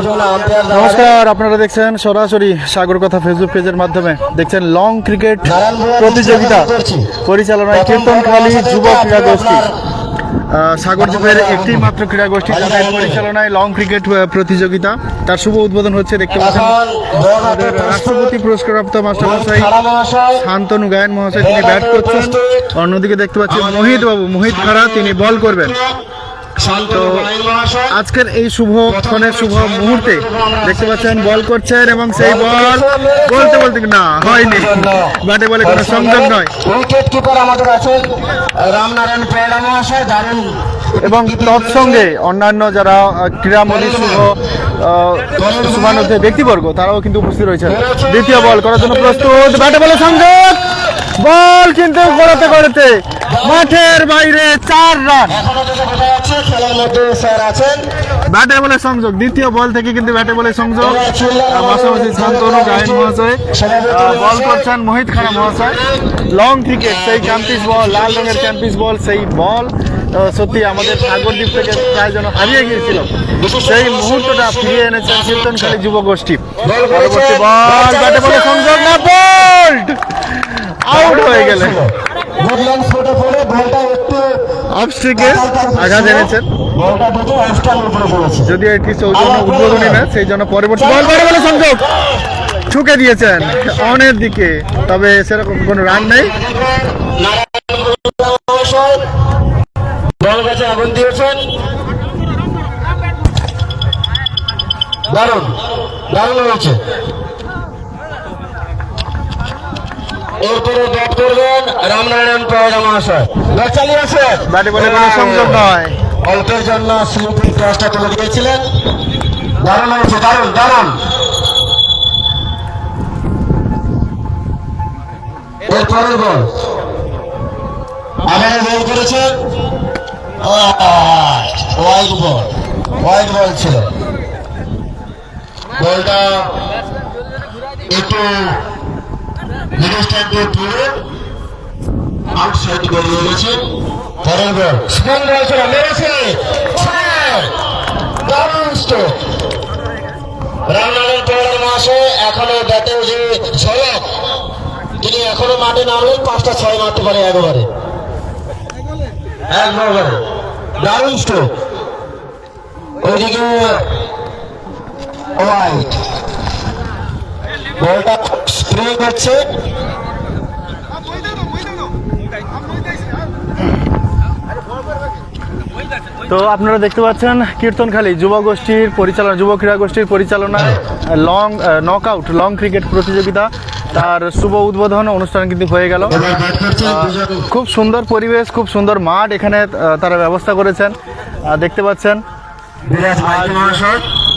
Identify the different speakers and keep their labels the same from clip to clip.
Speaker 1: নমস্কার আপনারা দেখছেন সরাসরি সাগর কথা ফেসবুক পেজের মাধ্যমে। দেখছেন লং ক্রিকেট প্রতিযোগিতা পরিচালনায় কীর্তনখালী যুব ক্রীড়া গোষ্ঠী। আহ, সাগর যুগের একটি মাত্র ক্রীড়া গোষ্ঠী পরিচালনায় লং ক্রিকেট প্রতিযোগিতা। তার শুভ উদ্বোধন হচ্ছে দেখতে পাচ্ছেন রাষ্ট্রপতি পুরস্কারপ্রাপ্ত মাস্টার মশাই শান্তনু গায়ন মহাশয় তিনি ব্যাট করছেন। অন্যদিকে দেখতে পাচ্ছি মোহিত বাবু মোহিত খাড়া তিনি বল করবেন। আজকের এই শুভ ক্ষণের শুভ মুহূর্তে দেখতে পাচ্ছেন বল করছেন এবং সেই বল বলতে বলতে না হয়নি। ব্যাটে বলে কোনো সংযোগ নয়।
Speaker 2: উইকেট কিপার আমাদের আছেন রামনারায়ণ পেয়ারা মহাশয় দারুণ
Speaker 1: এবং তৎসঙ্গে অন্যান্য যারা শুভ আহ, শুভানুদ্ধ ব্যক্তিবর্গ তারাও কিন্তু উপস্থিত রয়েছেন। দ্বিতীয় বল করার জন্য প্রস্তুত। ব্যাটে বলে সংযোগ। বল কিন্তু গড়াতে গড়াতে মাঠের বাইরে চার রান।
Speaker 2: খেলার মধ্যে স্যার আছেন।
Speaker 1: ব্যাটে বলে সংযোগ দ্বিতীয় বল থেকে কিন্তু ব্যাটে বলে সংযোগ। পাশাপাশি শান্তনু গায়ন মহাশয়। বল করছেন মোহিত খানা মহাশয়। লং ক্রিকেট সেই ক্যাম্পিস বল লাল রঙের ক্যাম্পিস বল সেই বল। সত্যি আমাদের সাগরদ্বীপ থেকে প্রায় যেন হারিয়ে গিয়েছিল। সেই মুহূর্তটা ফিরিয়ে এনেছেন কীর্তনখালী যুব গোষ্ঠী। পরবর্তী বল ব্যাটে বলে সংযোগ না বোল্ড! আউট হয়ে গেলেন।
Speaker 2: বলটা একটু
Speaker 1: অফস্ট্রিকে আঘাত এনেছেন। যদি এটি সৌজন্য উদ্বোধনী ম্যাচ, সেই জন্য পরবর্তী বল বড় বলে সংযোগ। ঠুকে দিয়েছেন অনের দিকে, তবে সেরকম কোনো রান নেই।
Speaker 2: দারুণ দারুণ হয়েছে। এরপরে ব্যাট করবেন রামনারায়ণ পেয়ারা মহাশয় ব্যাট চালিয়ে আছে
Speaker 1: ব্যাটে বলে কোনো সংযোগ নয়
Speaker 2: অল্পের জন্য স্লিপিং ক্লাসটা তুলে দিয়েছিলেন। দারুণ হয়েছে দারুণ দারুণ। এরপরের বল। করেছেন। ওয়াইড বল ওয়াইড বল ছিল। বলটা একটু মিনিস্টার দিয়ে আউটসাইড বেরিয়ে গেছে পরের বল বল ছিল মেরেছে! দারুণ স্ট্রোক রামনারায়ণ পেয়ার মাসে এখনও ব্যাটে যে ঝলক তিনি এখনও মাঠে নামলেন পাঁচটা ছয় মারতে পারে একবারে। একবারে দারুণ স্ট্রোক ওইদিকে হোয়াইট বলটা স্প্রে করছে।
Speaker 1: তো আপনারা দেখতে পাচ্ছেন কীর্তনখালী যুব গোষ্ঠীর পরিচালনা যুব ক্রীড়া গোষ্ঠীর পরিচালনায় long knock out long cricket প্রতিযোগিতা। তার শুভ উদ্বোধন অনুষ্ঠান কিন্তু হয়ে গেল। খুব সুন্দর পরিবেশ খুব সুন্দর মাঠ এখানে তারা ব্যবস্থা করেছেন। দেখতে পাচ্ছেন।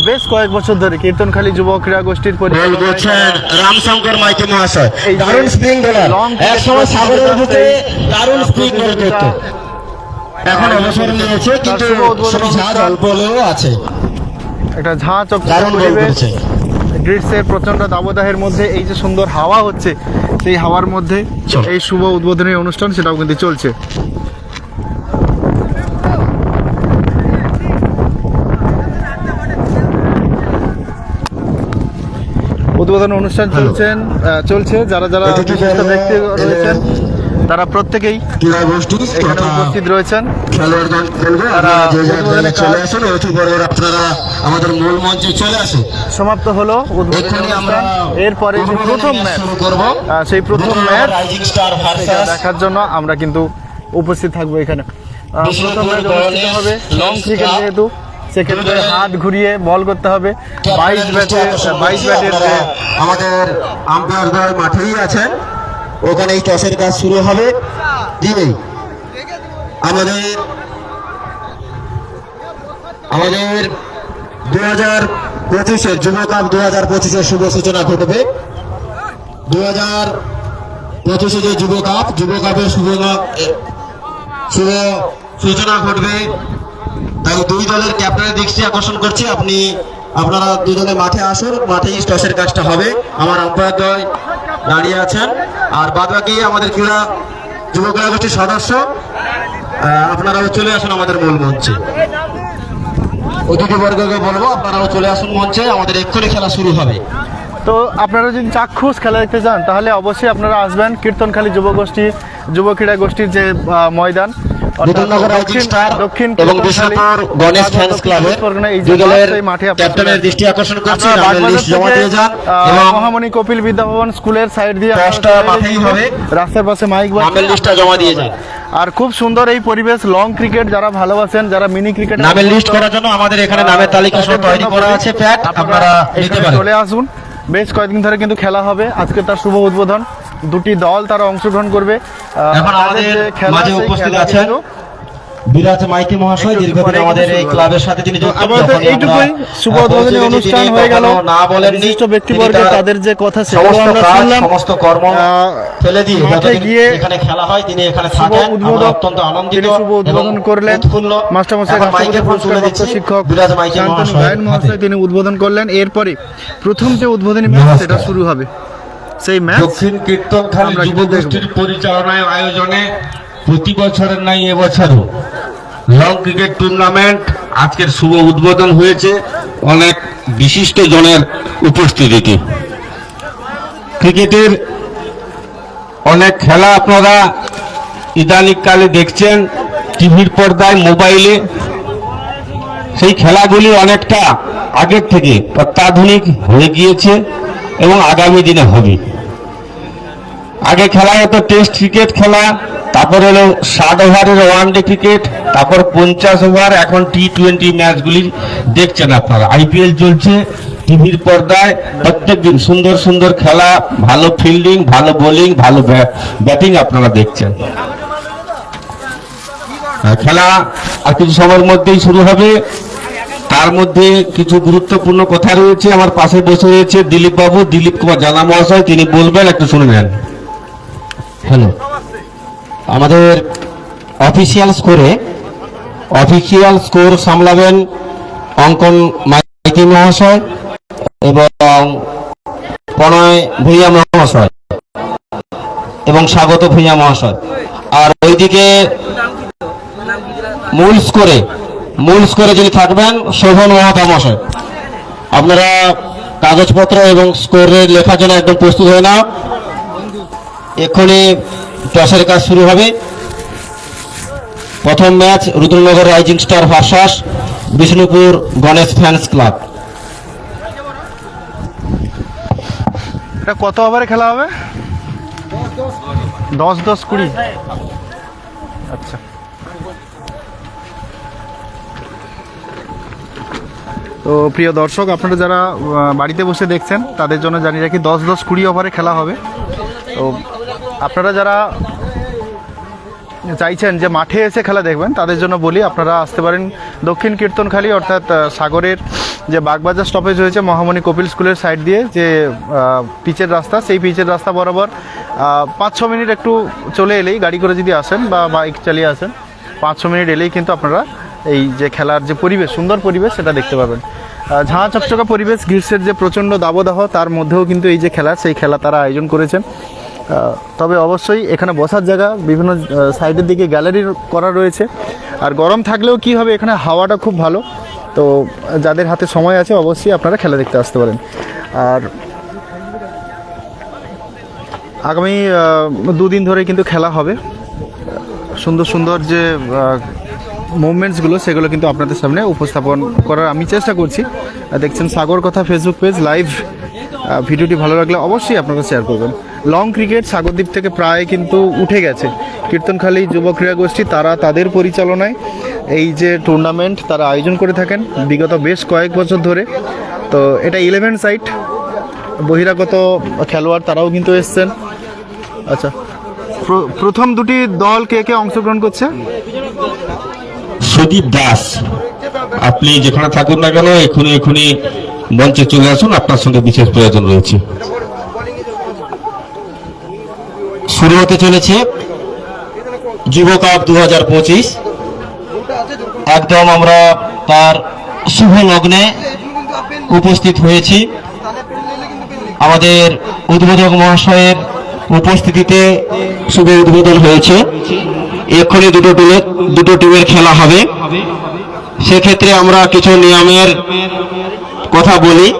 Speaker 1: বেশ কয়েক বছর ধরে কীর্তনখালী যুব ক্রীড়া গোষ্ঠীর
Speaker 2: বল
Speaker 1: পরিচালনায়
Speaker 2: করছেন রামশঙ্কর মাইতি মহাশয়। দারুণ স্প্রিং বোলার এক সময় সাগরের বুকে দারুণ স্প্রিং বল করতো এখন অবসর নিয়েছে কিন্তু সেই ঝাঁজ অল্প আছে।
Speaker 1: একটা ঝাঁ চকচকে
Speaker 2: দারুণ বল করেছে।
Speaker 1: গ্রীষ্মের প্রচণ্ড দাবদাহের মধ্যে এই যে সুন্দর হাওয়া হচ্ছে সেই হাওয়ার মধ্যে এই শুভ উদ্বোধনী অনুষ্ঠান সেটাও কিন্তু চলছে। উদ্বোধন অনুষ্ঠান চলছেন চলছে। যারা যারা বিশিষ্ট ব্যক্তি রয়েছেন তারা প্রত্যেকেই এখানে উপস্থিত রয়েছেন। সমাপ্ত হলো উদ্বোধনী
Speaker 2: এক্ষুনি আমরা
Speaker 1: এরপরে যে প্রথম
Speaker 2: ম্যাচ
Speaker 1: সেই প্রথম ম্যাচ দেখার জন্য আমরা কিন্তু উপস্থিত থাকব এখানে। প্রথম ম্যাচ অনুষ্ঠিত হবে লং ক্রিকেট যেহেতু সেক্ষেত্রে হাত ঘুরিয়ে বল করতে হবে। বাইশ ব্যাটে বাইশ ব্যাটের
Speaker 2: আমাদের আম্পায়ারদার মাঠেই আছেন। ওখানে এই টসের কাজ শুরু হবে। দিবেই আমাদের আমাদের দু হাজার পঁচিশের যুব কাপ দু হাজার পঁচিশের শুভ সূচনা ঘটবে। দু হাজার পঁচিশে যে যুব কাপ যুব কাপের শুভ শুভ সূচনা ঘটবে। দুই দলের ক্যাপ্টেনের দৃষ্টি আকর্ষণ করছি। আপনি, আপনারা দুজনে মাঠে আসুন, মাঠেই টসের কাজটা হবে। আমার আম্পায়ার দল দাঁড়িয়ে আছেন। আর বাদ বাকি আমাদের ক্রীড়া যুব ক্রীড়া গোষ্ঠীর সদস্য আপনারাও চলে আসুন আমাদের মূল মঞ্চে। অতিথিবর্গকে বলব, আপনারাও চলে আসুন মঞ্চে, আমাদের এক্ষুনি খেলা শুরু হবে।
Speaker 1: তো আপনারা যদি চাক্ষুষ খেলা দেখতে চান তাহলে অবশ্যই আপনারা আসবেন কীর্তনখালী যুব গোষ্ঠী, যুব ক্রীড়া গোষ্ঠীর যে ময়দান।
Speaker 2: বিধাননগর রাইজিং স্টার এবং
Speaker 1: কীর্তনখালী
Speaker 2: গণেশ ফ্যান্স ক্লাবের
Speaker 1: পরগনা এই যে
Speaker 2: যুগলের
Speaker 1: মাঠ, সেই মাঠে আপনারা
Speaker 2: ক্যাপ্টেনের দৃষ্টি আকর্ষণ করছি
Speaker 1: আপনারা
Speaker 2: লিস্ট জমা দিয়ে যান এবং
Speaker 1: মহামণি কপিল বিদ্যাভবন স্কুলের সাইড দিয়ে আপনারা
Speaker 2: দশটা মাঠেই হবে।
Speaker 1: রাস্তার পাশে মাইক।
Speaker 2: লিস্টটা জমা দিয়ে যান।
Speaker 1: আর খুব সুন্দর এই পরিবেশ লং ক্রিকেট যারা ভালোবাসেন যারা মিনি ক্রিকেট
Speaker 2: নামের লিস্ট করার জন্য আমাদের এখানে নামের তালিকা সহ তৈরি করা আছে আপনারা নিতে পারেন।
Speaker 1: চলে আসুন। বেশ কয়েকদিন ধরে কিন্তু খেলা হবে। আজকে তার শুভ উদ্বোধন। দুটি দল তারা অংশগ্রহণ করবে।
Speaker 2: এখন আমাদের মাঝে উপস্থিত আছেন বিরাজ মাইতি মহাশয় দীর্ঘদিন আমাদের এই ক্লাবের সাথে তিনি যুক্ত।
Speaker 1: এইটুকুই শুভ উদ্বোধনী অনুষ্ঠান হয়ে গেল।
Speaker 2: না বলেননি
Speaker 1: বিশিষ্ট
Speaker 2: তিনি
Speaker 1: ব্যক্তিবর্গ তাদের যে কথা সেগুলো আমরা শুনলাম।
Speaker 2: সমস্ত কর্ম ফেলে দিয়ে যতদিন এখানে খেলা হয় তিনি এখানে থাকেন। আমরা অত্যন্ত আনন্দিত
Speaker 1: শুভ উদ্বোধন করলেন। মাস্টারমশাই
Speaker 2: এখন
Speaker 1: রাষ্ট্রপতি
Speaker 2: মাইকের ফোন তুলে দিচ্ছি
Speaker 1: শিক্ষক
Speaker 2: বিরাজ মহাশয়
Speaker 1: মহাশয় তিনি উদ্বোধন করলেন। এরপরে প্রথম যে উদ্বোধনী ম্যাচ সেটা শুরু হবে। সেই ম্যাচ
Speaker 3: দক্ষিণ কীর্তনখালী যুব গোষ্ঠীর পরিচালনায় আয়োজনে প্রতি বছরের নাই এবছরও লং ক্রিকেট টুর্নামেন্ট আজকের শুভ উদ্বোধন হয়েছে অনেক বিশিষ্ট জনের উপস্থিতিতে। ক্রিকেটের অনেক খেলা আপনারা ইদানিককালে দেখছেন টিভির পর্দায় মোবাইলে। সেই খেলাগুলি অনেকটা আগের থেকে অত্যাধুনিক হয়ে গিয়েছে। এবং আগামী দিনে হবে। আগে খেলা হতো টেস্ট ক্রিকেট খেলা, তারপর হলো ষাট ওভারের ওয়ান ডে ক্রিকেট, তারপর পঞ্চাশ ওভার, এখন টি টোয়েন্টি ম্যাচগুলি দেখছেন আপনারা। আইপিএল চলছে, টিভির পর্দায় প্রত্যেক দিন সুন্দর সুন্দর খেলা, ভালো ফিল্ডিং ভালো বোলিং ভালো ব্যাটিং আপনারা দেখছেন। খেলা আর কিছু সময়ের মধ্যেই শুরু হবে। তার মধ্যে কিছু গুরুত্বপূর্ণ কথা রয়েছে। আমার পাশে বসে রয়েছে দিলীপ বাবু দিলীপ কুমার জানা মহাশয় তিনি বলবেন, একটু শুনে নেন।
Speaker 2: হ্যালো। আমাদের অফিসিয়াল স্কোরে অফিসিয়াল স্কোর সামলাবেন অঙ্কন মাইতি মহাশয় এবং প্রণয় ভূঁইয়া মহাশয় এবং স্বাগত ভূঁইয়া মহাশয়। আর ওইদিকে মূল স্কোরে মূল স্কোরে যিনি থাকবেন, শোভন মহাতা মহাশয়। আপনারা কাগজপত্র এবং স্কোরের লেখার জন্য একদম প্রস্তুত হয়ে নাও। এক্ষুনি টসের কাজ শুরু হবে। প্রথম match Rudranagar rising star versus, Bishnupur Ganesh fans club.
Speaker 1: এটা কত ওভারে খেলা হবে? দশ দশ কুড়ি। আচ্ছা। তো প্রিয় দর্শক, আপনারা যারা বাড়িতে বসে দেখছেন, তাদের জন্য জানিয়ে রাখি, দশ দশ কুড়ি ওভারে খেলা হবে। তো আপনারা যারা চাইছেন যে মাঠে এসে খেলা দেখবেন, তাদের জন্য বলি, আপনারা আসতে পারেন দক্ষিণ কীর্তনখালী, অর্থাৎ সাগরের যে বাগবাজার স্টপেজ হয়েছে মহামণি কপিল স্কুলের সাইড দিয়ে, যে পিচের রাস্তা, সেই পিচের রাস্তা বরাবর পাঁচ ছ মিনিট একটু চলে এলেই, গাড়ি করে যদি আসেন বা বাইক চালিয়ে আসেন, পাঁচ ছ মিনিট এলেই কিন্তু আপনারা এই যে খেলার যে পরিবেশ, সুন্দর পরিবেশ, সেটা দেখতে পাবেন। ঝাঁ চকচকা পরিবেশ, গ্রীষ্মের যে প্রচণ্ড দাবদাহ, তার মধ্যেও কিন্তু এই যে খেলা, সেই খেলা তারা আয়োজন করেছেন। তবে অবশ্যই এখানে বসার জায়গা, বিভিন্ন সাইডের দিকে গ্যালারি করা রয়েছে। আর গরম থাকলেও কি হবে, এখানে হাওয়াটা খুব ভালো। তো যাদের হাতে সময় আছে, অবশ্যই আপনারা খেলা দেখতে আসতে পারেন। আর আগামী দুদিন ধরে কিন্তু খেলা হবে। সুন্দর সুন্দর যে মুভমেন্টসগুলো সেগুলো কিন্তু আপনাদের সামনে উপস্থাপন করার আমি চেষ্টা করছি। দেখছেন সাগর কথা ফেসবুক পেজ লাইভ ভিডিওটি ভালো লাগলে অবশ্যই আপনারা শেয়ার করবেন। লং ক্রিকেট সাগরদ্বীপ থেকে প্রায় কিন্তু উঠে গেছে। কীর্তনখালী যুব ক্রীড়া গোষ্ঠী, তারা তাদের পরিচালনায় এই যে টুর্নামেন্ট তারা আয়োজন করে থাকেন বিগত বেশ কয়েক বছর ধরে। তো এটা ইলেভেন সাইট বহিরাগত খেলোয়াড় তারাও কিন্তু এসছেন। আচ্ছা প্র- প্রথম দুটি দল কে কে অংশগ্রহণ করছে?
Speaker 3: সুদীপ দাস, আপনি যেখানে থাকুন না কেন এখনই এখনই মঞ্চে চলে আসুন, আপনার সঙ্গে বিশেষ প্রয়োজন রয়েছে।
Speaker 2: শুরু হতে চলেছে যুব কাপ দু হাজার পঁচিশ। একদম আমরা তার শুভ লগ্নে উপস্থিত হয়েছি। আমাদের উদ্বোধক মহাশয়ের উপস্থিতিতে শুভ উদ্বোধন হয়েছে। এক্ষুনি দুটো টিমের দুটো টিমের খেলা হবে। সেক্ষেত্রে আমরা কিছু নিয়মের কথা বলি।